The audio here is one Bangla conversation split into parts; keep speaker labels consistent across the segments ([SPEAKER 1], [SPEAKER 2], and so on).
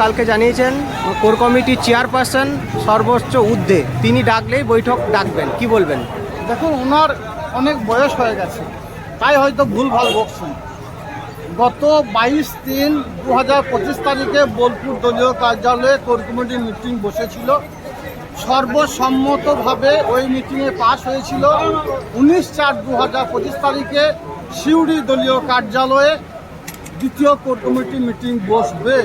[SPEAKER 1] কালকে জানিয়েছেন, কোর কমিটির চেয়ারপারসন সর্বোচ্চ ঊর্ধ্বে। তিনি ডাকলেই বৈঠক ডাকবেন। কি বলবেন?
[SPEAKER 2] দেখুন, ওনার অনেক বয়স হয়ে গেছে। তাই হয়তো ভুলভাল বকছেন। গত বাইশ তিন দু হাজার পঁচিশ তারিখে বোলপুর দলীয় কার্যালয়ে কোর কমিটির মিটিং বসেছিল। সর্বসম্মতভাবে ওই মিটিংয়ে পাশ হয়েছিল। উনিশ চার দু হাজার পঁচিশ তারিখে সিউড়ি দলীয় কার্যালয়ে দ্বিতীয় কোর কমিটির মিটিং বসবে।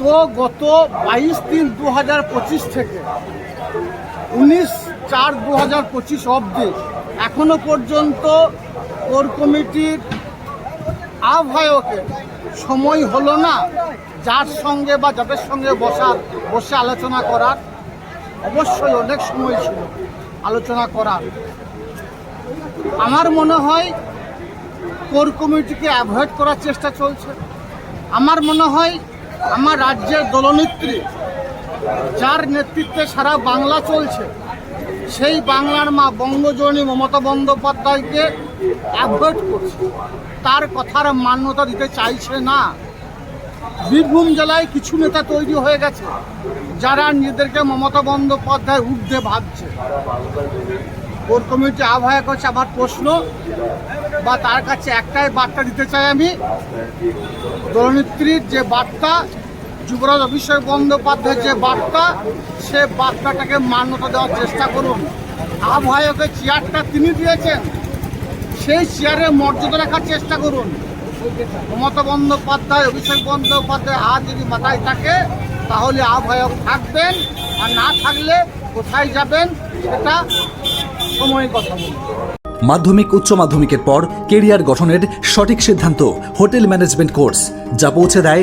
[SPEAKER 2] তো গত বাইশ তিন দু হাজার পঁচিশ থেকে উনিশ চার দু হাজার পঁচিশ অবধি এখনও পর্যন্ত কোর কমিটির আহ্বায়কের সময় হলো না যার সঙ্গে বা যাদের সঙ্গে বসার বসে আলোচনা করার। অবশ্যই অনেক সময় ছিল আলোচনা করার। আমার মনে হয় কোর কমিটিকে অ্যাভয়েড করার চেষ্টা চলছে। আমার মনে হয় আমার রাজ্যের দলনেত্রী যার নেতৃত্বে সারা বাংলা চলছে, সেই বাংলার মা বঙ্গজনী মমতা বন্দ্যোপাধ্যায়কে অ্যাভয়েড করছে। তার কথার মান্যতা দিতে চাইছে না। বীরভূম জেলায় কিছু নেতা তৈরি হয়ে গেছে, যারা নিজেদেরকে মমতা বন্দ্যোপাধ্যায় ঊর্ধ্বে ভাবছে। কোর কমিটি আহ্বায়ক হচ্ছে আমার প্রশ্ন বা তার কাছে একটাই বার্তা দিতে চাই আমি। দলনেত্রীর যে বার্তা, যুবরাজ অভিষেক বন্দ্যোপাধ্যায়ের যে বার্তা, সে বার্তাটাকে মান্যতা দেওয়ার চেষ্টা করুন। আহ্বায়কের চেয়ারটা তিনি দিয়েছেন, সেই চেয়ারে মর্যাদা রাখার চেষ্টা করুন। মমতা বন্দ্যোপাধ্যায়, অভিষেক বন্দ্যোপাধ্যায় হাত যদি মাথায় থাকে, তাহলে আহ্বায়ক থাকবেন, আর না থাকলে কোথায় যাবেন, সেটা সময় কথা বলি
[SPEAKER 3] মাধ্যমিক, উচ্চ মাধ্যমিকের পর কেরিয়ার গঠনের সঠিক সিদ্ধান্ত হোটেল ম্যানেজমেন্ট কোর্স, যা পৌঁছে দেয়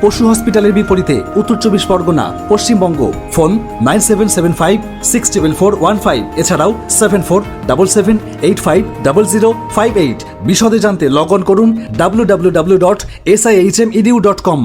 [SPEAKER 3] পশু হসপিটালের বিপরীতে উত্তর চব্বিশ Pargana, Paschimbanga. Phone nine seven seven five, six triple four one five, এছাড়াও seven four double seven eight five double zero five eight. বিশদে জানতে লগ অন করুন W W W dot S I H M edu dot com